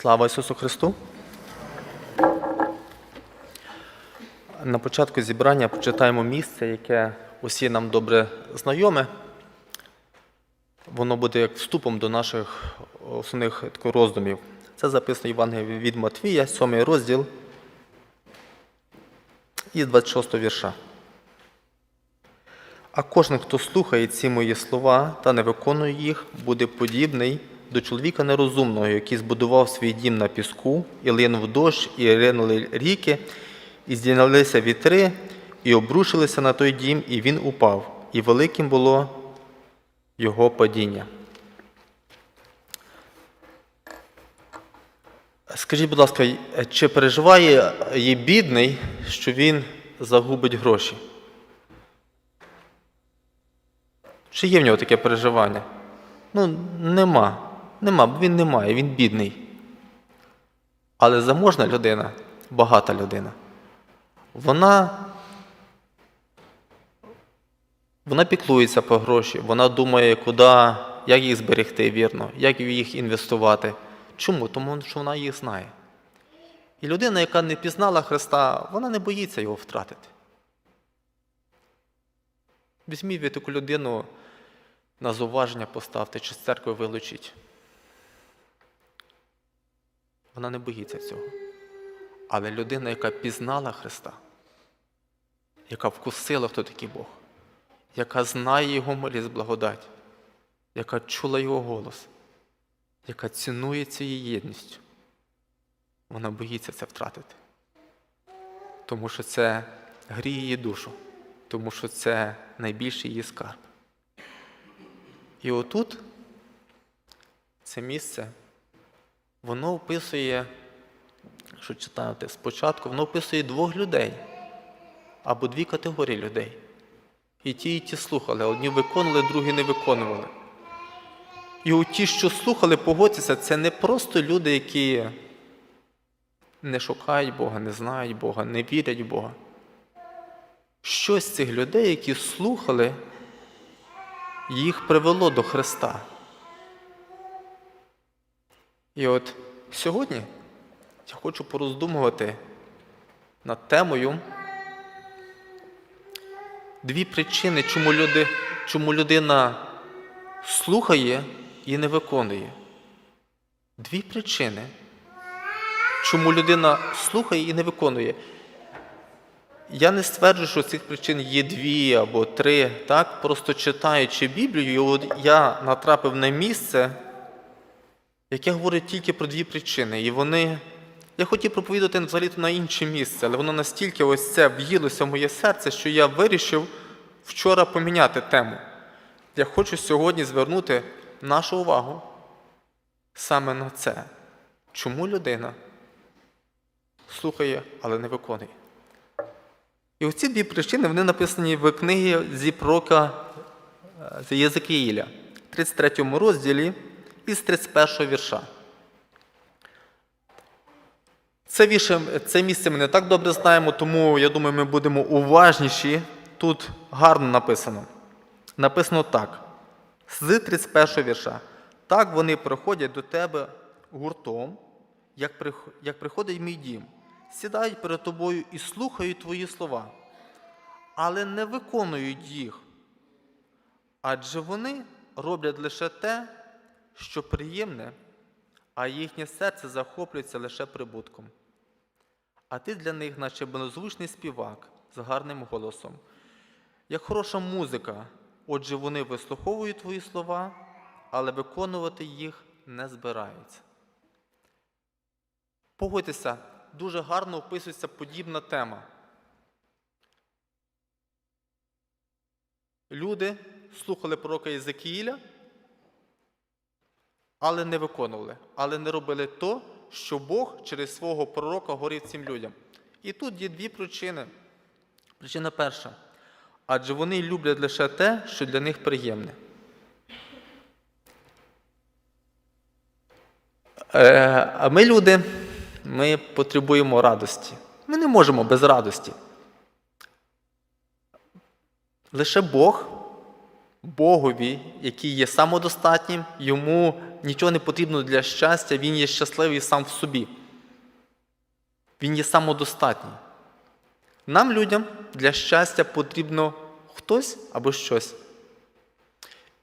Слава Ісусу Христу! На початку зібрання прочитаємо місце, яке усі нам добре знайоме. Воно буде як вступом до наших основних роздумів. Це записано в Євангелії від Матвія, 7 розділ із 26 вірша. А кожен, хто слухає ці мої слова та не виконує їх, буде подібний до чоловіка нерозумного, який збудував свій дім на піску, і линув дощ, і ринули ріки, і здійнялися вітри, і обрушилися на той дім, і він упав, і великим було його падіння. Скажіть, будь ласка, чи переживає є бідний, що він загубить гроші? Чи є в нього таке переживання? Ну, нема. Нема, бо він не має, він бідний. Але заможна людина, багата людина, вона, вона піклується по гроші, вона думає, куди, як їх зберегти вірно, як їх інвестувати. Чому? Тому що вона їх знає. І людина, яка не пізнала Христа, вона не боїться його втратити. Візьміть ви таку людину на зауваження поставте чи з церкви вилучіть. Вона не боїться цього. Але людина, яка пізнала Христа, яка вкусила, хто такий Бог, яка знає Його милість благодать, яка чула Його голос, яка цінує цією єдністю, вона боїться це втратити. Тому що це гріє її душу, тому що це найбільший її скарб. І отут це місце, воно описує, що читаєте спочатку, воно описує двох людей або дві категорії людей. І ті, і ті слухали, одні виконували, другі не виконували. І у ті, що слухали, погодьтеся, це не просто люди, які не шукають Бога, не знають Бога, не вірять в Бога. Щось цих людей, які слухали, їх привело до Христа. І от сьогодні я хочу пороздумувати над темою дві причини, чому, люди, чому людина слухає і не виконує. Дві причини, чому людина слухає і не виконує. Я не стверджую, що цих причин є дві або три. Так? Просто читаючи Біблію, от я натрапив на місце, яке говорить тільки про дві причини. І вони. Я хотів проповідати взагалі на інше місце, але воно настільки ось це в'їлося в моє серце, що я вирішив вчора поміняти тему. Я хочу сьогодні звернути нашу увагу саме на це. Чому людина слухає, але не виконує? І оці дві причини вони написані в книгі зі пророка е, з 33 розділі із 31 вірша. Це, вірше, це місце ми не так добре знаємо, тому я думаю, ми будемо уважніші. Тут гарно написано. Написано так: з 31 вірша. Так вони приходять до тебе гуртом, як, приходить мій дім сідають перед тобою і слухають твої слова, але не виконують їх. Адже вони роблять лише те, що приємне, а їхнє серце захоплюється лише прибутком. А ти для них, наче беззвучний співак з гарним голосом, як хороша музика, отже, вони вислуховують твої слова, але виконувати їх не збираються. Погодьтеся, дуже гарно описується подібна тема. Люди слухали пророка Єзекіїля, але не виконували, але не робили то, що Бог через свого пророка говорив цим людям. І тут є дві причини. Причина перша. Адже вони люблять лише те, що для них приємне. Е, А ми люди, ми потребуємо радості. Ми не можемо без радості. Лише Бог Богові, який є самодостатнім, йому нічого не потрібно для щастя, він є щасливий сам в собі. Він є самодостатній. Нам, людям, для щастя потрібно хтось або щось.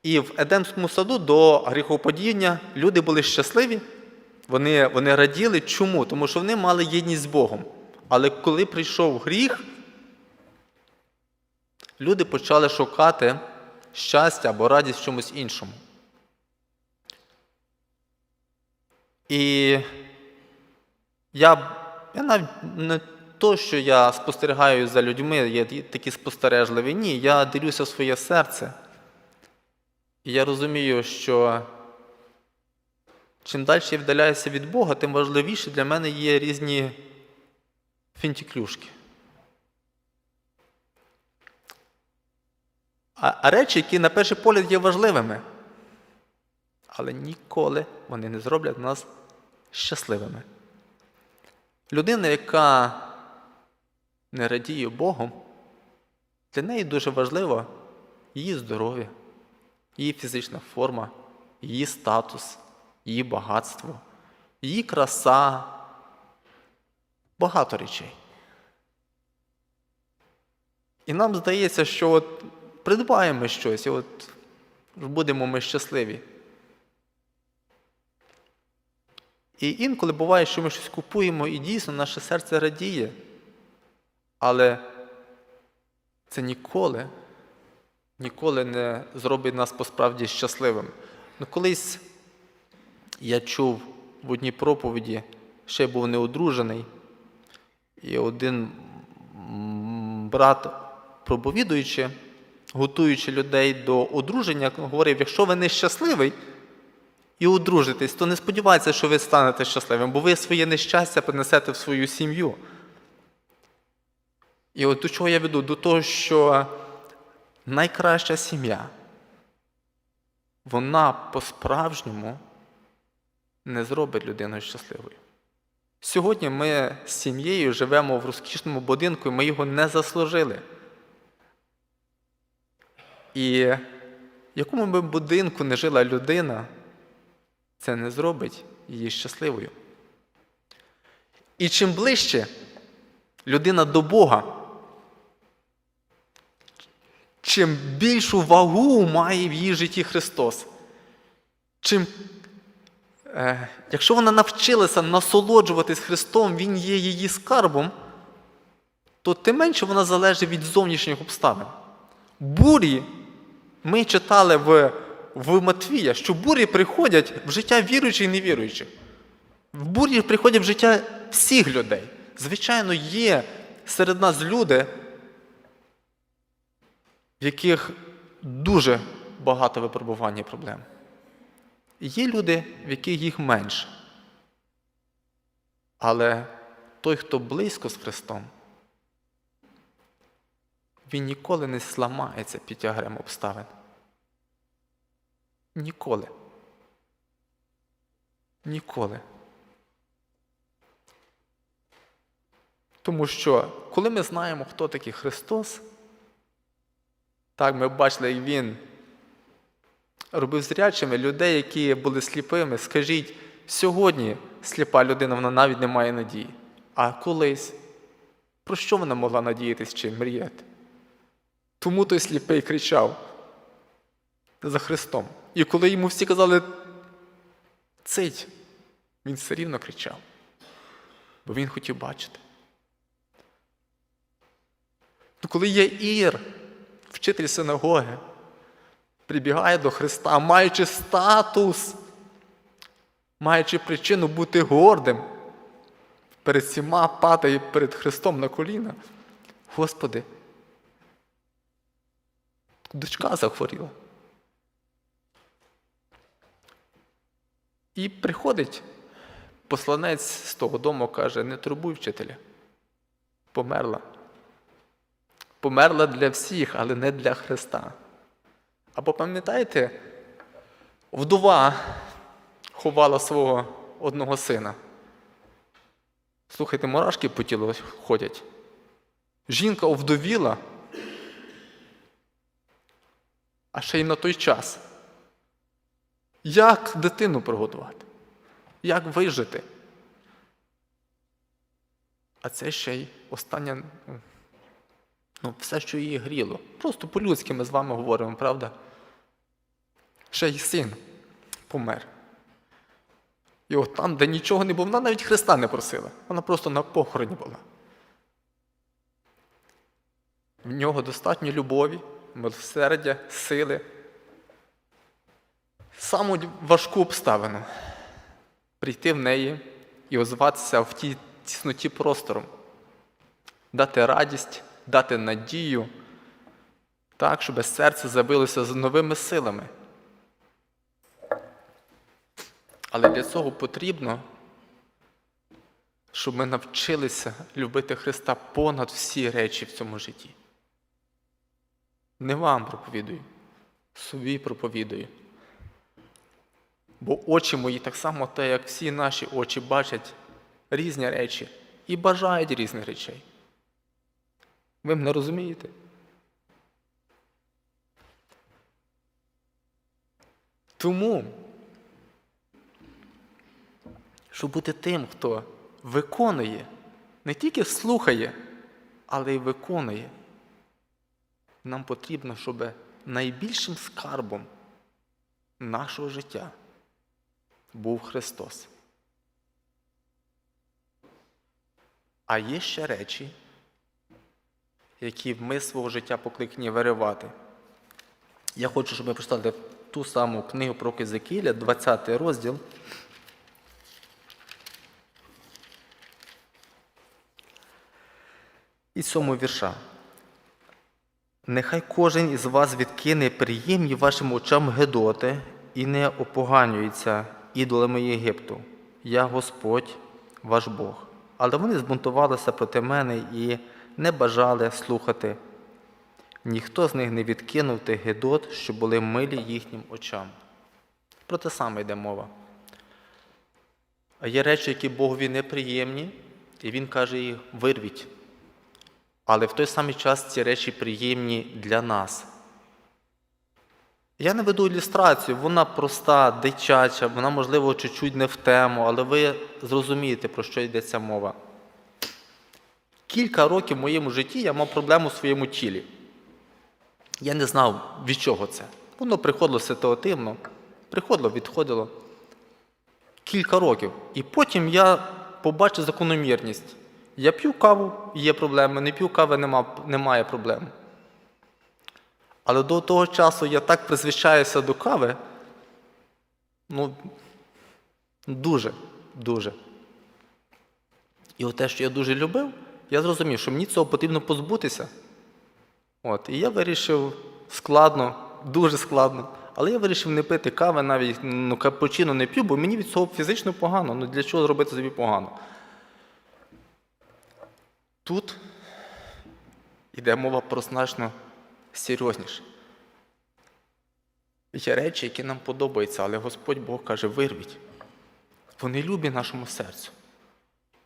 І в Едемському саду до гріхоподіяння люди були щасливі, вони, вони раділи. Чому? Тому що вони мали єдність з Богом. Але коли прийшов гріх, люди почали шукати щастя або радість в чомусь іншому. І я, я навіть не то, що я спостерігаю за людьми, є такі спостережливі. Ні, я дивлюся в своє серце. І я розумію, що чим далі я вдаляюся від Бога, тим важливіше для мене є різні фінтіклюшки. А, а речі, які на перший погляд є важливими, але ніколи вони не зроблять нас щасливими. Людина, яка не радіє Богом, для неї дуже важливо її здоров'я, її фізична форма, її статус, її багатство, її краса, багато речей. І нам здається, що от придбаємо щось, і от будемо ми щасливі. І інколи буває, що ми щось купуємо, і дійсно наше серце радіє. Але це ніколи, ніколи не зробить нас посправді щасливими. Ну, колись я чув в одній проповіді, ще я був неодружений, і один брат, проповідуючи, готуючи людей до одруження, говорив: якщо ви не щасливий і одружитесь, то не сподівайтеся, що ви станете щасливим, бо ви своє нещастя принесете в свою сім'ю. І от до чого я веду? До того, що найкраща сім'я, вона по-справжньому не зробить людину щасливою. Сьогодні ми з сім'єю живемо в розкішному будинку, і ми його не заслужили. І в якому би будинку не жила людина, це не зробить її щасливою. І чим ближче людина до Бога, чим більшу вагу має в її житті Христос, чим, е, якщо вона навчилася насолоджуватись Христом, Він є її скарбом, то тим менше вона залежить від зовнішніх обставин. Бурі, ми читали в, в Матвія, що бурі приходять в життя віруючих і невіруючих. В бурі приходять в життя всіх людей. Звичайно, є серед нас люди, в яких дуже багато випробувань і проблем. Є люди, в яких їх менше. Але той, хто близько з Христом, він ніколи не зламається під тягарем обставин. Ніколи. Ніколи. Тому що, коли ми знаємо, хто такий Христос, так ми бачили, як Він робив зрячими людей, які були сліпими. Скажіть, сьогодні сліпа людина вона навіть не має надії. А колись, про що вона могла надіятись чи мріяти? Тому той сліпий кричав за Христом. І коли йому всі казали цить, він все рівно кричав, бо він хотів бачити. Ну, коли є Ір, вчитель синагоги, прибігає до Христа, маючи статус, маючи причину бути гордим, перед всіма падає перед Христом на коліна. Господи, дочка захворіла. І приходить посланець з того дому, каже, не турбуй вчителя. Померла. Померла для всіх, але не для Христа. Або пам'ятаєте, вдова ховала свого одного сина. Слухайте, мурашки по тілу ходять. Жінка овдовіла, а ще й на той час. Як дитину приготувати? Як вижити? А це ще й останнє, ну, все, що її гріло. Просто по-людськи ми з вами говоримо, правда? Ще й син помер. І от там, де нічого не було, вона навіть Христа не просила. Вона просто на похороні була. В нього достатньо любові, милосердя, сили. Саму важку обставину прийти в неї і озватися в тій тісноті простору, дати радість, дати надію, так, щоб серце забилося з новими силами. Але для цього потрібно, щоб ми навчилися любити Христа понад всі речі в цьому житті. Не вам проповідую, собі проповідую. Бо очі мої так само те, як всі наші очі бачать різні речі і бажають різних речей. Ви мене розумієте? Тому, щоб бути тим, хто виконує, не тільки слухає, але й виконує, нам потрібно, щоб найбільшим скарбом нашого життя був Христос. А є ще речі, які ми свого життя покликані виривати. Я хочу, щоб ми прочитали ту саму книгу про Кизикіля, 20 розділ. І сьому вірша. Нехай кожен із вас відкине приємні вашим очам Гедоти і не опоганюється ідолами Єгипту. Я Господь, ваш Бог. Але вони збунтувалися проти мене і не бажали слухати. Ніхто з них не відкинув тих Гедот, що були милі їхнім очам. Про те саме йде мова. А є речі, які Богові неприємні, і Він каже їх вирвіть. Але в той самий час ці речі приємні для нас. Я не веду ілюстрацію, вона проста, дитяча, вона, можливо, чуть-чуть не в тему, але ви зрозумієте, про що йдеться мова. Кілька років в моєму житті я мав проблему в своєму тілі. Я не знав, від чого це. Воно приходило ситуативно, приходило, відходило. Кілька років. І потім я побачив закономірність. Я п'ю каву, є проблеми, не п'ю кави, нема, немає проблем. Але до того часу я так призвичаюся до кави, ну, дуже, дуже. І от те, що я дуже любив, я зрозумів, що мені цього потрібно позбутися. От, і я вирішив складно, дуже складно. Але я вирішив не пити кави, навіть ну, капучино не п'ю, бо мені від цього фізично погано. Ну для чого зробити собі погано? Тут йде мова про значно серйозніше. Є речі, які нам подобаються, але Господь Бог каже, вирвіть. Вони любі нашому серцю.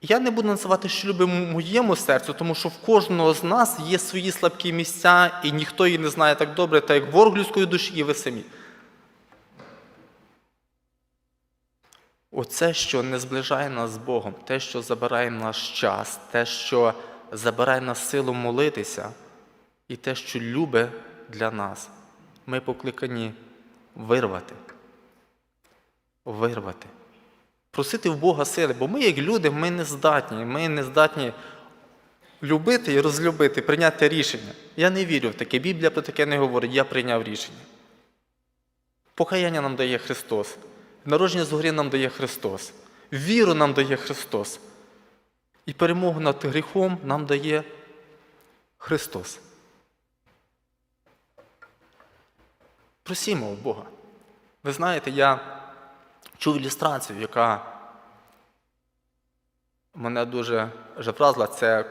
Я не буду називати, що любить моєму серцю, тому що в кожного з нас є свої слабкі місця, і ніхто її не знає так добре, так як ворог людської душі, і ви самі. Оце, що не зближає нас з Богом, те, що забирає наш час, те, що забирає нас силу молитися, і те, що любе для нас, ми покликані вирвати. Вирвати. Просити в Бога сили, бо ми, як люди, ми не здатні. Ми не здатні любити і розлюбити, прийняти рішення. Я не вірю в таке. Біблія про таке не говорить, я прийняв рішення. Покаяння нам дає Христос. Народження згорі нам дає Христос. Віру нам дає Христос. І перемогу над гріхом нам дає Христос. Просімо у Бога. Ви знаєте, я чув ілюстрацію, яка мене дуже вразила. Це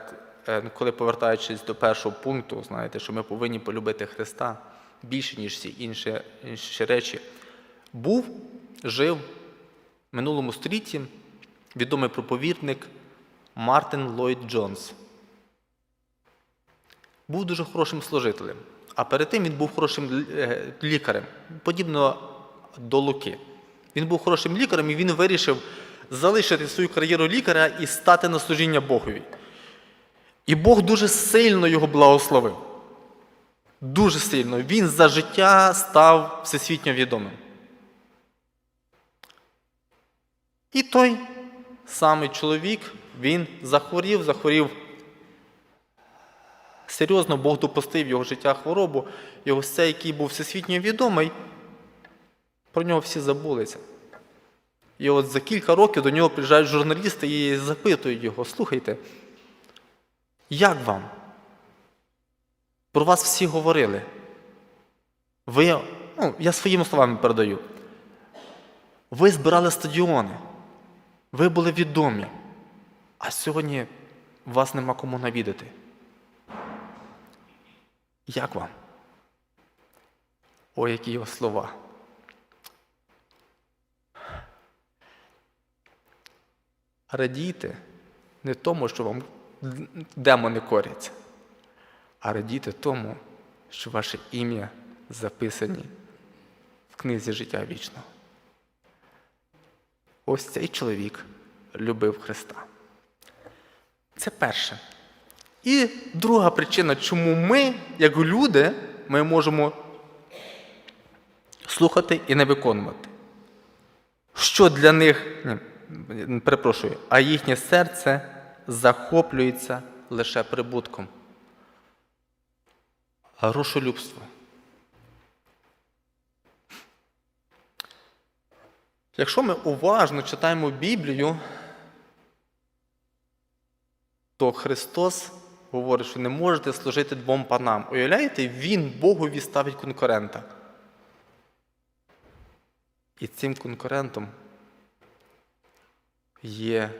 е, коли повертаючись до першого пункту, знаєте, що ми повинні полюбити Христа більше, ніж всі інші, інші речі. Був, жив в минулому столітті відомий проповідник Мартин Ллойд Джонс. Був дуже хорошим служителем, А перед тим він був хорошим е, лікарем, подібно до Луки. Він був хорошим лікарем і він вирішив залишити свою кар'єру лікаря і стати на служіння Богові. І Бог дуже сильно його благословив. Дуже сильно. Він за життя став всесвітньо відомим. І той самий чоловік, він захворів, захворів серйозно, Бог допустив його життя хворобу, ось цей, який був всесвітньо відомий, про нього всі забулися. І от за кілька років до нього приїжджають журналісти і запитують його: слухайте, як вам? Про вас всі говорили. Ви, ну, я своїми словами передаю. Ви збирали стадіони, ви були відомі, а сьогодні вас нема кому навідати. Як вам? О, які його слова. Радійте не тому, що вам демони коряться, а радійте тому, що ваше ім'я записані в книзі життя вічного. Ось цей чоловік любив Христа. Це перше. І друга причина, чому ми, як люди, ми можемо слухати і не виконувати. Що для них, ні, перепрошую, а їхнє серце захоплюється лише прибутком. Грошолюбство. Якщо ми уважно читаємо Біблію, то Христос говорить, що не можете служити двом панам. Уявляєте, Він Богові ставить конкурента. І цим конкурентом є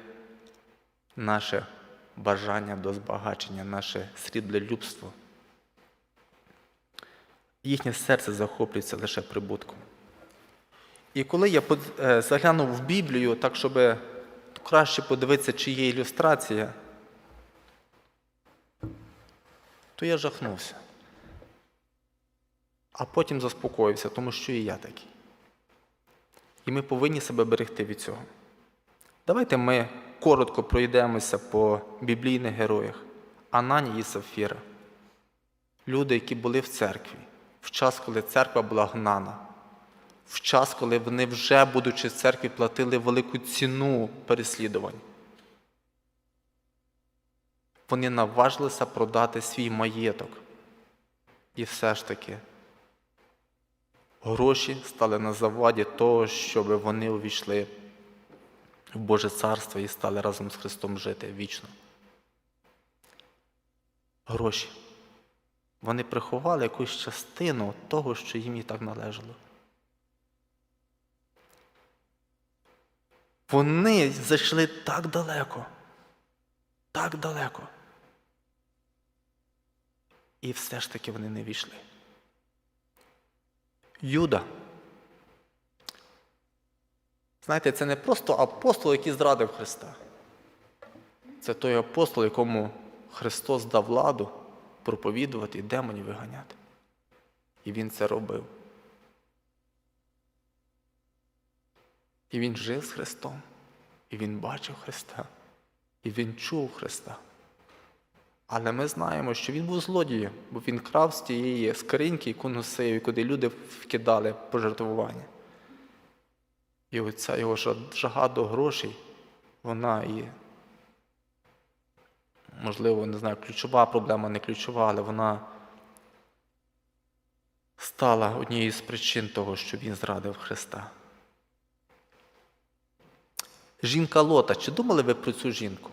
наше бажання до збагачення, наше сріблелюбство. Їхнє серце захоплюється лише прибутком. І коли я е, заглянув в Біблію, так щоб краще подивитися, чи є ілюстрація, то я жахнувся. А потім заспокоївся, тому що і я такий. І ми повинні себе берегти від цього. Давайте ми коротко пройдемося по біблійних героях Анані і Сафіра. Люди, які були в церкві, в час, коли церква була гнана, в час, коли вони вже, будучи в церкві, платили велику ціну переслідувань. Вони наважилися продати свій маєток. І все ж таки гроші стали на заваді того, щоб вони увійшли в Боже Царство і стали разом з Христом жити вічно. Гроші. Вони приховали якусь частину того, що їм і так належало. Вони зайшли так далеко, так далеко. І все ж таки вони не війшли. Юда. Знаєте, це не просто апостол, який зрадив Христа. Це той апостол, якому Христос дав владу проповідувати і демонів виганяти. І він це робив. І він жив з Христом, і він бачив Христа, і він чув Христа. Але ми знаємо, що він був злодієм, бо він крав з тієї скриньки, яку носив, куди люди вкидали пожертвування. І оця його жага до грошей, вона і, можливо, не знаю, ключова проблема, не ключова, але вона стала однією з причин того, що він зрадив Христа. Жінка Лота, чи думали ви про цю жінку?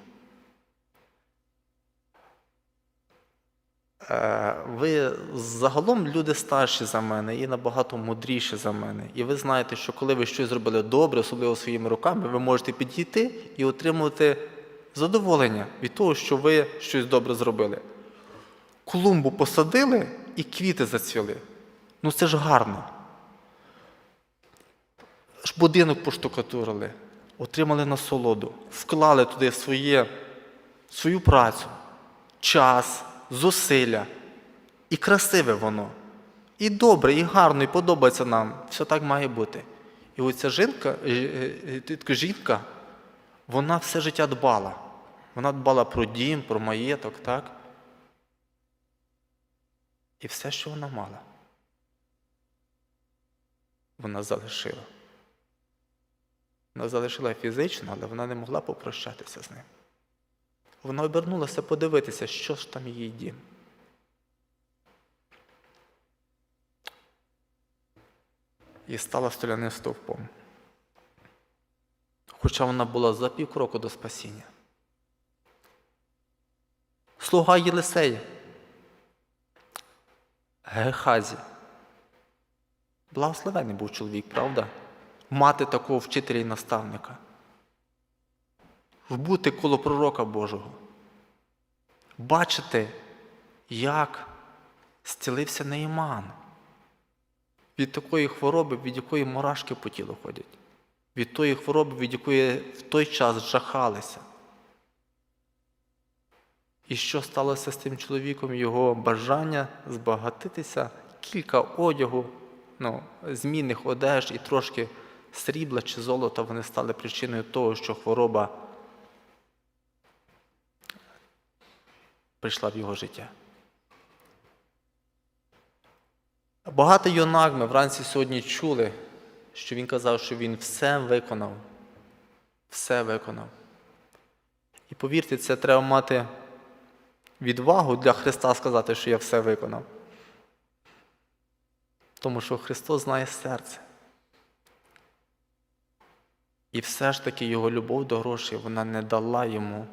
Ви загалом люди старші за мене і набагато мудріші за мене. І ви знаєте, що коли ви щось зробили добре, особливо своїми руками, ви можете підійти і отримувати задоволення від того, що ви щось добре зробили. Клумбу посадили і квіти зацвіли. Ну це ж гарно. Будинок поштукатурили, отримали насолоду, вклали туди своє, свою працю, час, зусилля. І красиве воно. І добре, і гарно, і подобається нам. Все так має бути. І оця жінка, е, е, е, жінка, вона все життя дбала. Вона дбала про дім, про маєток, так? І все, що вона мала, вона залишила. Вона залишила фізично, але вона не могла попрощатися з ним. Вона обернулася подивитися, що ж там її дім. І стала столяним стовпом. Хоча вона була за півкроку до спасіння. Слуга Єлисея. Гехазі. Благословений був чоловік, правда? Мати такого вчителя і наставника. Бути коло пророка Божого. Бачити, як зцілився Нейман від такої хвороби, від якої мурашки по тілу ходять, від тої хвороби, від якої в той час жахалися. І що сталося з тим чоловіком? Його бажання збагатитися, кілька одягу, ну, змінних одеж і трошки срібла чи золота вони стали причиною того, що хвороба прийшла в його життя. Багато юнак ми вранці сьогодні чули, що він казав, що він все виконав. Все виконав. І повірте, це треба мати відвагу для Христа сказати, що я все виконав. Тому що Христос знає серце. І все ж таки його любов до грошей вона не дала йому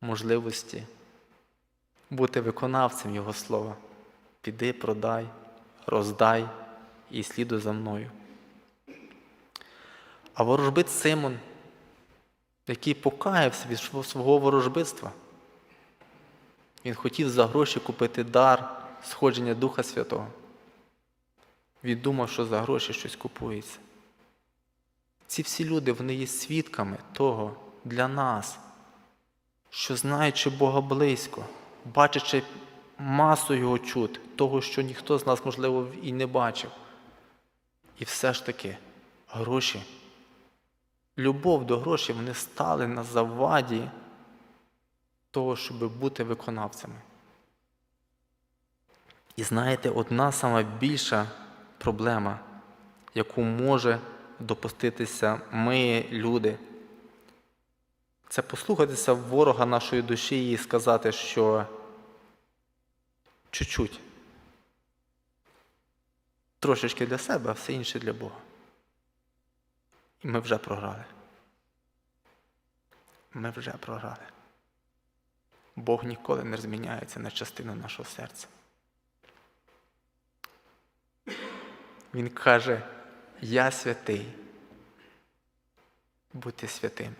можливості бути виконавцем Його слова. Піди, продай, роздай і слідуй за мною. А ворожбит Симон, який покаявся від свого ворожбитства, він хотів за гроші купити дар сходження Духа Святого. Він думав, що за гроші щось купується. Ці всі люди вони є свідками того для нас, що знаючи Бога близько, бачачи масу Його чуд, того, що ніхто з нас, можливо, і не бачив. І все ж таки гроші, любов до грошей, вони стали на заваді того, щоб бути виконавцями. І знаєте, одна сама більша проблема, яку може допуститися ми, люди, це послухатися ворога нашої душі і сказати, що чуть-чуть, трошечки для себе, а все інше для Бога. І ми вже програли. Ми вже програли. Бог ніколи не зміняється на частину нашого серця. Він каже, я святий, будьте святим.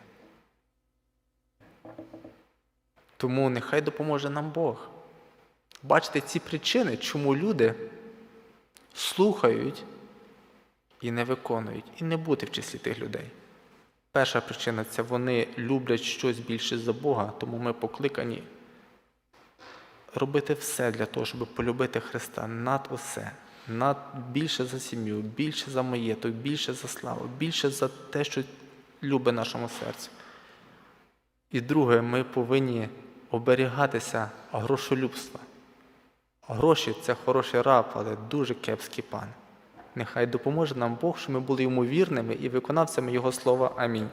Тому нехай допоможе нам Бог. Бачите ці причини, чому люди слухають і не виконують, і не бути в числі тих людей. Перша причина це вони люблять щось більше за Бога, тому ми покликані робити все для того, щоб полюбити Христа над усе, над більше за сім'ю, більше за маєток, більше за славу, більше за те, що любить нашому серцю. І друге, ми повинні оберігатися грошолюбства. Гроші це хороший раб, але дуже кепський пан. Нехай допоможе нам Бог, щоб ми були йому вірними і виконавцями Його слова. Амінь.